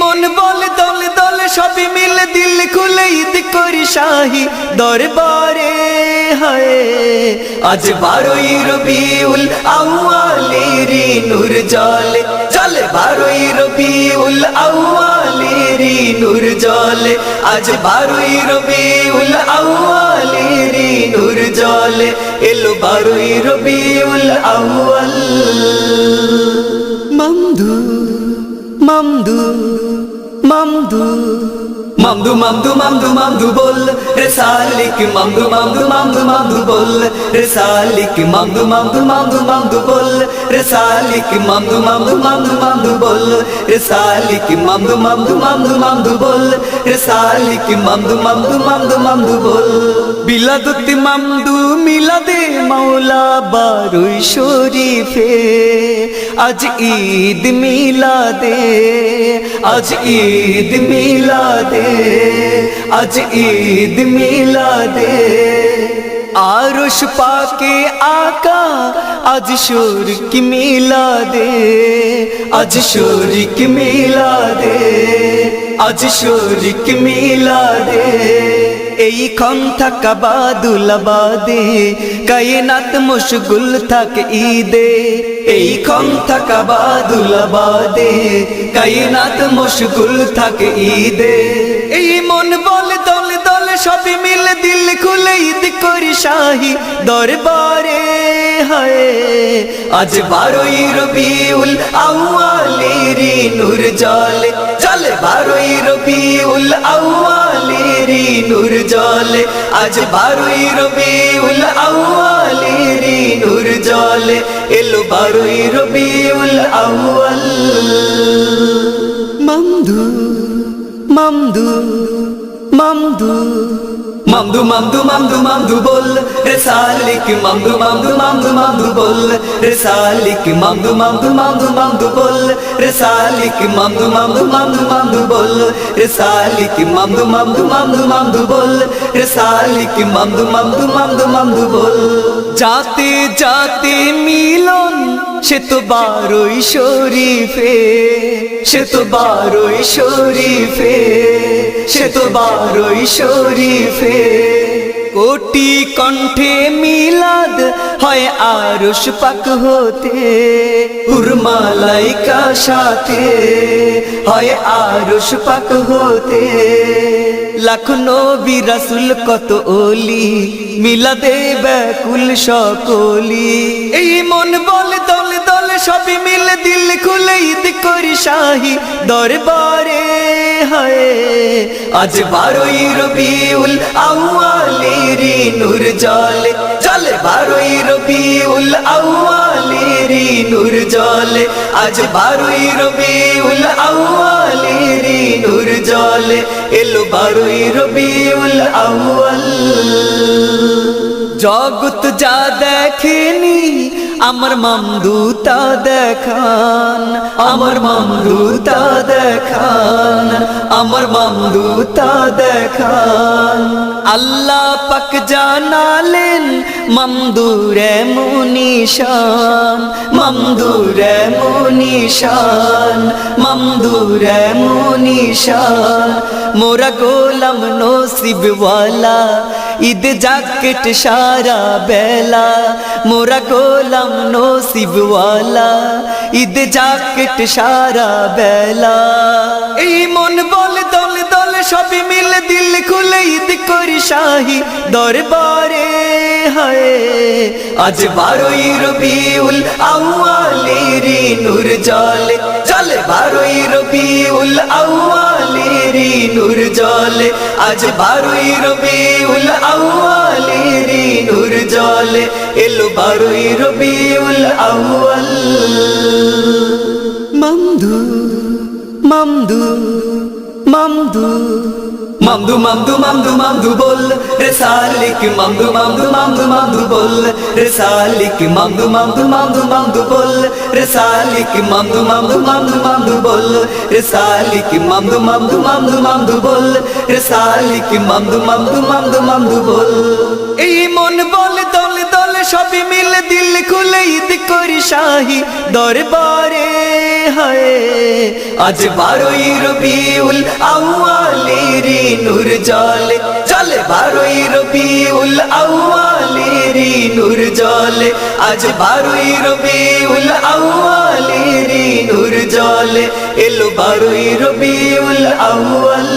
মন বলে, দলে দলে, সবই মিলে, দিল খুলে ঈদ করি শাহি দরবারে, হায়। আজ বারোই রবিউল আউয়ালেরি নূর জলে। চলে বারোই রবিউল আউয়ালেরি নূর জলে। আজ বারোই রবিউল আউয়ালেরি নূর জলে। এলো বারোই রবিউল আউয়াল। মামদু মামদু মামদু মামদু মামদু মামদু বল রে সালিক মামদু মামদু মামদু মামদু বল রে সালিক মামদু মামদু মামদু মামদু বল রে সালিক মামদু মামদু মামদু মামদু বল রে সালিক মামদু মামদু মামদু মামদু বল রে সালিক মামদু মামদু মামদু মামদু বল বিলাদতি মামদু মিলাদে মাওলা বারুই শরীফে, আজ ঈদ মিলাদে, আজ ঈদ মিলাদে, আজ ঈদ মিলাদে। আরশ পাকে আকা, আজ শোর কি মিলাদে, আজ শোর কি মিলাদে, আজ শোর কি মিলাদে। এই খন থাকা বাদুলাবাদে কায়নাত মুশগুল থাক ঈদে। এই খন থাকা বাদুলাবাদে কায়নাত মুশগুল থাক ঈদে। এই মন বলে, দলে দলে সবই মিল, দিল খুলে ঈদ করি শাহি দরবারে। হায়। আজ বারোই রবিউল আউয়ালেরি নূর জলে। চলে বারোই রবিউল আউয়ালেরি নূর জলে। আজ বারোই রবিউল আউয়ালেরি নূর জলে। এলো বারোই রবিউল আউয়াল। মামদু মামদু মামদু। মামদু মামদু মামদু মামদু বল রে সালিক মামদু মামদু মামদু মামদু বল রে সালিক মামদু মামদু মামদু মামদু বল রে সালিক মামদু মামদু মামদু মামদু বল রে সালিক মামদু মামদু মামদু মামদু বল রে সালিক মামদু মামদু মামদু মামদু বল যাতে যাতে মিলন সে তো বারোই শরীফে সে তো বারোই শরীফে সে তো বারোই শরীফে। কোটি কণ্ঠে মিলাদ হয় আরশ পাক হতে হুরমালাইকা সাথে হয় আরশ পাক হতে। লাখ নবী রাসুল কত ওলি মিলাদে ব্যাকুল সকলি। এই মন বলে দলে দলে সবই মিলে দিল খুলে ঈদ করি শাহি দরবারে, হায়। আজ বারোই রবিউল আউয়ালেরি নূর জলে। চলে বারোই রবিউল আউয়ালেরি নূর জলে। আজ বারোই রবিউল আউয়ালেরি নূর জলে। এলো বারোই রবিউল আউয়াল। জগত যা দেখেনি আমার মামদুতা দেখান, আমার মামদুতা দেখান, আমার মামদুতা দেখান। আল্লাহ পাক জানালেন মামদুরে মুনিশান মামদুরে মুনিশান মামদুরে মুনিশান। মোরা গোলাম নসিবওয়ালা, ঈদ জাকেট সারা বেলা মোরা গোলাম নসিবওয়ালা ঈদ জাকেট সারা বেলা এই মন বলে, দলে দলে, সবই মিলে দিল খুলে ঈদ করি শাহি দরবারে। হায়, আজ বারোই রবিউল আউয়ালেরি নূর জলে। চলে বারোই রবিউল আউয়ালেরি নূর জলে, আজ বারোই রবিউল আউয়ালেরি নূর জলে, এলো বারোই রবিউল আউয়াল। মামদু মামদু মামদু মামদু মামদু মামদু মামদু বল রে সালিক মামদু মামদু মামদু মামদু বল রে সালিক মামদু মামদু মামদু মামদু বল রে সালিক মামদু মামদু মামদু মামদু বল রে সালিক মামদু মামদু মামদু মামদু বল রে সালিক মামদু মামদু মামদু মামদু বল এই মন বলে দলে দলে সবই মিলে দিল খুলে ঈদ করি শাহি দরবারে, হায়। আজ বারোই রবিউল আউয়ালেরি নূর জলে। চলে বারোই রবিউল আউয়ালেরি নূর জলে। আজ বারোই রবিউল আউয়ালেরি নূর জলে। এলো বারোই রবিউল আউয়াল।